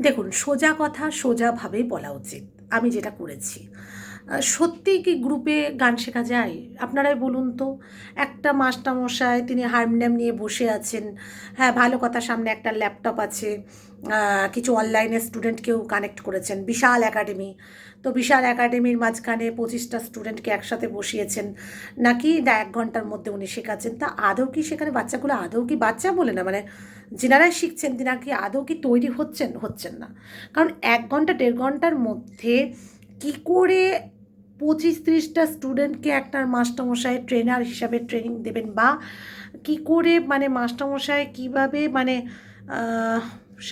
দেখুন সোজা কথা সোজাভাবেই বলা উচিত। আমি যেটা করেছি। সত্যিই কি গ্রুপে গান শেখা যায়? আপনারাই বলুন তো। একটা মাস্টারমশাই, তিনি হারমোনিয়াম নিয়ে বসে আছেন। হ্যাঁ ভালো কথা, সামনে একটা ল্যাপটপ আছে। কিছু অনলাইনে স্টুডেন্টকেও কানেক্ট করেছেন। বিশাল একাডেমি তো বিশাল একাডেমির মাঝখানে পঁচিশটা স্টুডেন্টকে একসাথে বসিয়েছেন। নাকি এক ঘণ্টার মধ্যে উনি শেখাচ্ছেন। তা আদৌ কি সেখানে বাচ্চাগুলো, আদৌ কি বাচ্চা বলে না? মানে যেনারাই শিখছেন, তিনারা কি আদৌ কি তৈরি হচ্ছেন? হচ্ছেন না। কারণ এক ঘণ্টা, দেড় ঘণ্টার মধ্যে কি করে পঁচিশ তিরিশটা স্টুডেন্টকে একটা মাস্টারমশাই ট্রেনার হিসাবে ট্রেনিং দেবেন বা কি করে মানে মাস্টারমশাই কীভাবে মানে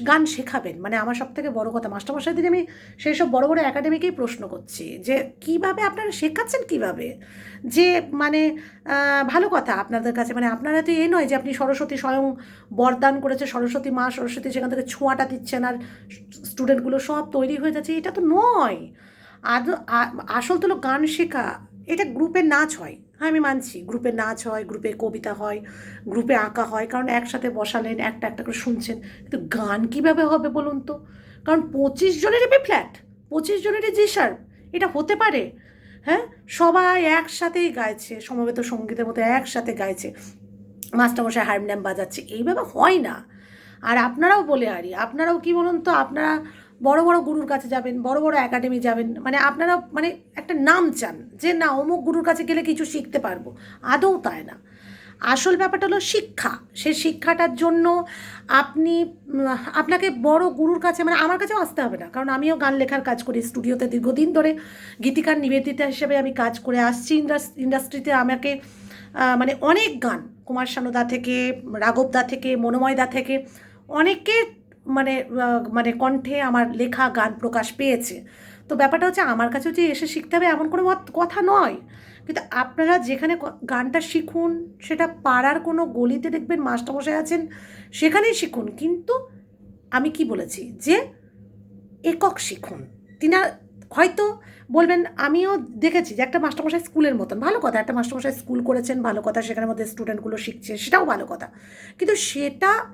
গান শেখাবেন? মানে আমার সব থেকে বড়ো কথা, মাস্টারমশাইদের আমি সেই সব বড় বড় একাডেমিকেই প্রশ্ন করছি যে কীভাবে আপনারা শেখাচ্ছেন কীভাবে? যে মানে ভালো কথা আপনাদের কাছে মানে আপনারা তো এ নয় যে আপনি সরস্বতী স্বয়ং বরদান করেছে, সরস্বতী মা সরস্বতী সেখান থেকে ছোঁয়াটা দিচ্ছেন আর স্টুডেন্টগুলো সব তৈরি হয়ে যাচ্ছে, এটা তো নয়। আদৌ আসল তো গান শেখা। এটা গ্রুপে নাচ হয়। হ্যাঁ আমি মানছি। গ্রুপে নাচ হয় গ্রুপে কবিতা হয় গ্রুপে আঁকা হয়। কারণ একসাথে বসালেন, একটা একটা করে শুনছেন। কিন্তু গান কীভাবে হবে বলুন তো? কারণ পঁচিশ জনেরই বি ফ্ল্যাট পঁচিশ জনেরই জি শার্প এটা হতে পারে। হ্যাঁ? সবাই একসাথেই গাইছে। সমবেত সঙ্গীতের মতো একসাথে গাইছে। মাস্টারমশাই হারমোনিয়াম বাজাচ্ছে। এইভাবে হয় না। আর আপনারাও বলে আরি আপনারাও কি বলুন তো? আপনারা বড় বড় গুরুর কাছে যাবেন, বড় বড় একাডেমি যাবেন মানে আপনারা মানে একটা নাম চান যে না, অমুক গুরুর কাছে গেলে কিছু শিখতে পারব। আদৌ তাই না। আসল ব্যাপারটা হলো শিক্ষা। সেই শিক্ষাটার জন্য আপনি, আপনাকে বড় গুরুর কাছে মানে আমার কাছেও আসতে হবে না, কারণ আমিও গান লেখার কাজ করি স্টুডিওতে দীর্ঘদিন ধরে। গীতিকার নিবেদিতা হিসেবে আমি কাজ করে আসছি ইন্ডাস- ইন্ডাস্ট্রিতে আমাকে মানে অনেক গান, কুমার শানুদা থেকে রাঘবদা থেকে মনোময়দা থেকে অনেকের মানে মানে কণ্ঠে আমার লেখা, গান প্রকাশ পেয়েছে। তো ব্যাপারটা হচ্ছে আমার কাছেও যে এসে শিখতে হবে এমন কোনো কথা নয়। কিন্তু আপনারা যেখানে গানটা শিখুন, সেটা পাড়ার কোনো গলিতে দেখবেন মাস্টারমশাই আছেন, সেখানেই শিখুন। কিন্তু আমি কি বলেছি? যে একক শিখুন। তিনা হয়তো বলবেন, আমিও দেখেছি যে একটা মাস্টারমশাই স্কুলের মতন। ভালো কথা, একটা মাস্টারমশাই স্কুল করেছেন, ভালো কথা, সেখানের মধ্যে স্টুডেন্টগুলো শিখছে, সেটাও ভালো কথা। কিন্তু সেটা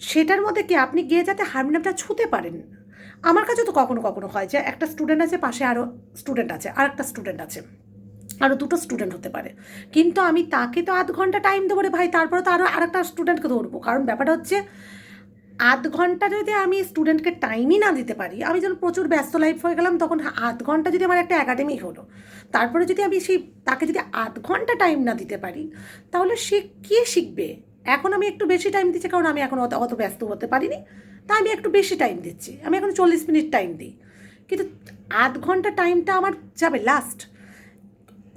সেটার মধ্যে কি আপনি গিয়ে যাতে হারমোনিয়ামটা ছুঁতে পারেন? আমার কাছে তো কখনো কখনো হয় যে একটা স্টুডেন্ট আছে, পাশে আরও স্টুডেন্ট আছে আর একটা স্টুডেন্ট আছে আরও দুটো স্টুডেন্ট হতে পারে। কিন্তু আমি তাকে তো আধ ঘণ্টা টাইম দেবো রে ভাই, তারপরে তো আরও আরেকটা স্টুডেন্টকে ধরবো। কারণ ব্যাপারটা হচ্ছে, আধ ঘণ্টা যদি আমি স্টুডেন্টকে টাইমই না দিতে পারি, আমি যখন প্রচুর ব্যস্ত লাইফ হয়ে গেলাম, তখন আধ ঘণ্টা যদি আমার একটা একাডেমি হলো, তারপরে যদি আমি সেই, তাকে যদি আধ ঘণ্টা টাইম না দিতে পারি, তাহলে সে কে শিখবে? এখন আমি একটু বেশি টাইম দিচ্ছি, কারণ আমি এখন অত অত ব্যস্ত হতে পারিনি। তাই আমি একটু বেশি টাইম দিচ্ছি। আমি এখন চল্লিশ মিনিট টাইম দিই। কিন্তু আধ ঘণ্টা টাইমটা আমার যাবে লাস্ট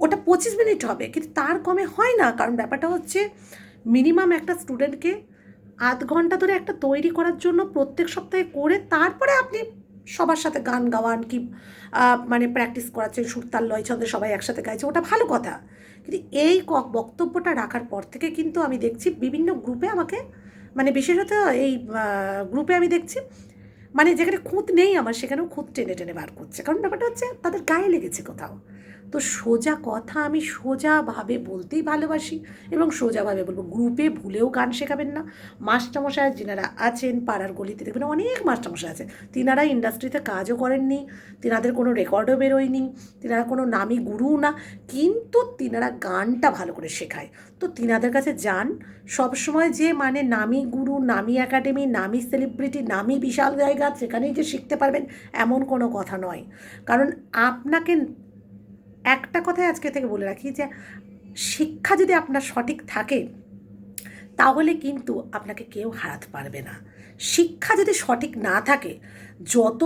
ওটা পঁচিশ মিনিট হবে, কিন্তু তার কমে হয় না। কারণ ব্যাপারটা হচ্ছে মিনিমাম একটা স্টুডেন্টকে আধ ঘণ্টা ধরে একটা তৈরি করার জন্য প্রত্যেক সপ্তাহে করে তারপরে আপনি সবার সাথে গান গাওয়ান কি মানে প্র্যাকটিস করাচ্ছেন সুরতাল লয় ছন্দে সবাই একসাথে গাইছে, ওটা ভালো কথা। কিন্তু এই বক্তব্যটা রাখার পর থেকে কিন্তু আমি দেখছি বিভিন্ন গ্রুপে আমাকে মানে বিশেষত এই গ্রুপে আমি দেখছি মানে যেখানে খুঁত নেই আমার, সেখানেও খুঁত টেনে টেনে বার করছে। কারণ ব্যাপারটা হচ্ছে তাদের গায়ে লেগেছে কোথাও। তো সোজা কথা আমি সোজাভাবে বলতেই ভালোবাসি এবং সোজাভাবে বলব, গ্রুপে ভুলেও গান শেখাবেন না। মাস্টারমশাই যিনারা আছেন, পাড়ার গলিতে দেখবেন অনেক মাস্টারমশাই আছে। তিনারা ইন্ডাস্ট্রিতে কাজও করেননি, তিনাদের কোনো রেকর্ডও বেরোয়নি, তিনারা কোনো নামি গুরু না, কিন্তু তিনারা গানটা ভালো করে শেখায়। তো তিনাদের কাছে যান, সবসময় যে মানে নামি গুরু, নামি একাডেমি, নামি সেলিব্রিটি, নামি বিশাল জায়গা, সেখানেই যে শিখতে পারবেন, এমন কোনো কথা নয়। কারণ আপনাকে একটা কথাই আজকে থেকে বলে রাখি যে, শিক্ষা যদি আপনার সঠিক থাকে, তাহলে কিন্তু আপনাকে কেউ হারাতে পারবে না। শিক্ষা যদি সঠিক না থাকে, যত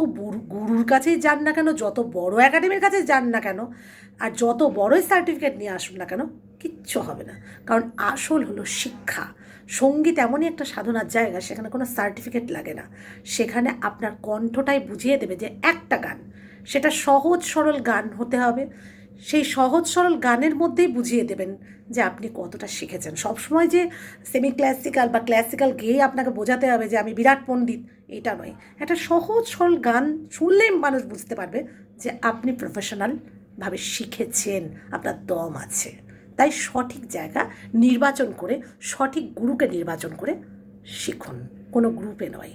গুরুর কাছেই যান না কেন, যত বড় একাডেমির কাছে যান না কেন, আর যত বড়ই সার্টিফিকেট নিয়ে আসুন না কেন, কিচ্ছু হবে না। কারণ আসল হলো শিক্ষা। সংগীত এমনই একটা সাধনার জায়গা, সেখানে কোনো সার্টিফিকেট লাগে না। সেখানে আপনার কণ্ঠটাই বুঝিয়ে দেবে যে একটা গান, সেটা সহজ সরল গান হতে হবে। সেই সহজ সরল গানের মধ্যেই বুঝিয়ে দেবেন যে আপনি কতটা শিখেছেন। সবসময় যে সেমি ক্লাসিক্যাল বা ক্লাসিক্যাল গেয়ে আপনাকে বোঝাতে হবে যে আমি বিরাট পণ্ডিত, এটা নয়। একটা সহজ সরল গান শুনলেই মানুষ বুঝতে পারবে যে আপনি প্রফেশনালভাবে শিখেছেন, আপনার দম আছে। তাই সঠিক জায়গা নির্বাচন করে, সঠিক গুরুকে নির্বাচন করে শিখুন। কোনো গ্রুপে নয়।